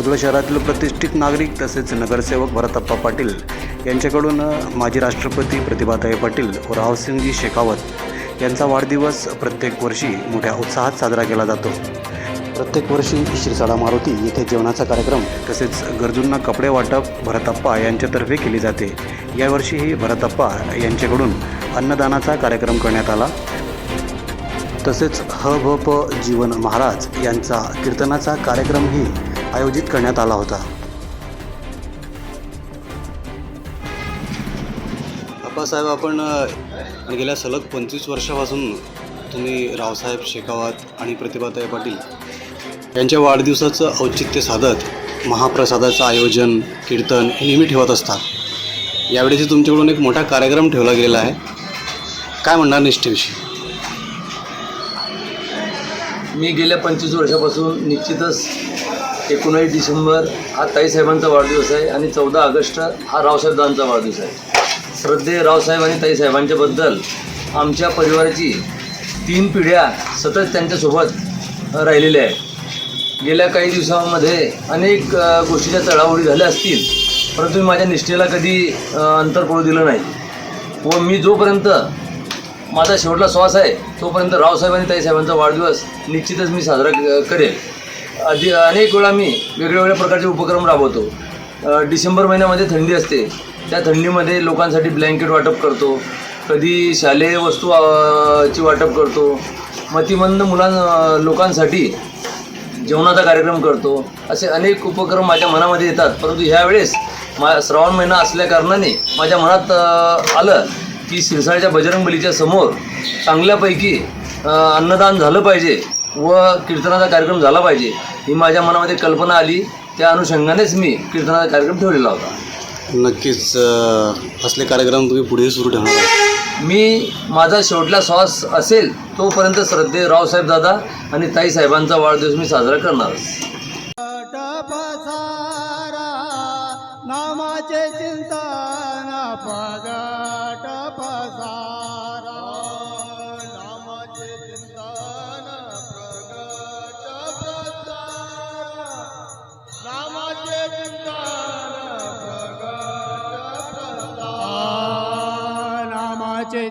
बुधळ शहरातील प्रतिष्ठित नागरिक तसेच नगरसेवक भरतप्पा पाटील यांच्याकडून माजी राष्ट्रपती प्रतिभाताई पाटील व रावसिंगजी शेखावत यांचा वाढदिवस प्रत्येक वर्षी मोठ्या उत्साहात साजरा केला जातो. प्रत्येक वर्षी शिरसाडा मारुती येथे जेवणाचा कार्यक्रम तसेच गरजूंना कपडे वाटप भरतप्पा यांच्यातर्फे केली जाते. यावर्षीही भरतप्पा यांच्याकडून अन्नदानाचा कार्यक्रम करण्यात आला. तसेच ह भ प जीवन महाराज यांचा कीर्तनाचा कार्यक्रमही आयोजित करण्यात आला होता. अप्पासाहेब आपण गेल्या सलग पंचवीस वर्षापासून तुम्ही रावसाहेब शेखावत आणि प्रतिभाताई पाटील यांच्या वाढदिवसाचं औचित्य साधत महाप्रसादाचं आयोजन कीर्तन हे नेहमी ठेवत असतात. यावेळेस तुमच्याकडून एक मोठा कार्यक्रम ठेवला गेलेला आहे. काय म्हणणार निष्ठेविषयी? मी गेल्या पंचवीस वर्षापासून निश्चितच एकोणावीस डिसेंबर हा ताईसाहेबांचा वाढदिवस आहे आणि चौदा ऑगस्ट हा रावसाहेबांचा वाढदिवस आहे. श्रद्धेय रावसाहेब आणि ताईसाहेबांच्याबद्दल आमच्या परिवाराची तीन पिढ्या सतत त्यांच्यासोबत राहिलेल्या आहेत. गेल्या काही दिवसांमध्ये अनेक गोष्टीच्या चढाओढी झाल्या असतील परंतु मी माझ्या निष्ठेला कधी अंतर पडू दिलं नाही. व मी जोपर्यंत माझा शेवटला श्वास आहे तोपर्यंत रावसाहेब आणि ताईसाहेबांचा वाढदिवस निश्चितच मी साजरा क- करेल. आधी अनेक वेळा मी वेगळ्या वेगळ्या प्रकारचे उपक्रम राबवतो. डिसेंबर महिन्यामध्ये थंडी असते. त्या थंडीमध्ये लोकांसाठी ब्लँकेट वाटप करतो. कधी शालेय वस्तू ची वाटप करतो. मतिमंद मुलां लोकांसाठी जेवणाचा कार्यक्रम करतो. असे अनेक उपक्रम माझ्या मनामध्ये येतात. परंतु ह्यावेळेस मा श्रावण महिना असल्या कारणाने माझ्या मनात आलं की सिरसाळच्या बजरंगबलीच्या समोर चांगल्यापैकी अन्नदान झालं पाहिजे. व कीर्तनाचा कार्यक्रम झाला पाहिजे ही माझ्या मनामध्ये कल्पना आली. त्या अनुषंगानेच मी कीर्तनाचा कार्यक्रम ठेवलेला होता. नक्कीच असले कार्यक्रम तुम्ही पुढे सुरू ठेवणार. मी माझा शेवटला श्वास असेल तोपर्यंत श्रद्धेय रावसाहेब दादा आणि ताईसाहेबांचा वाढदिवस मी साजरा करणार. नामाचे पगट Trời.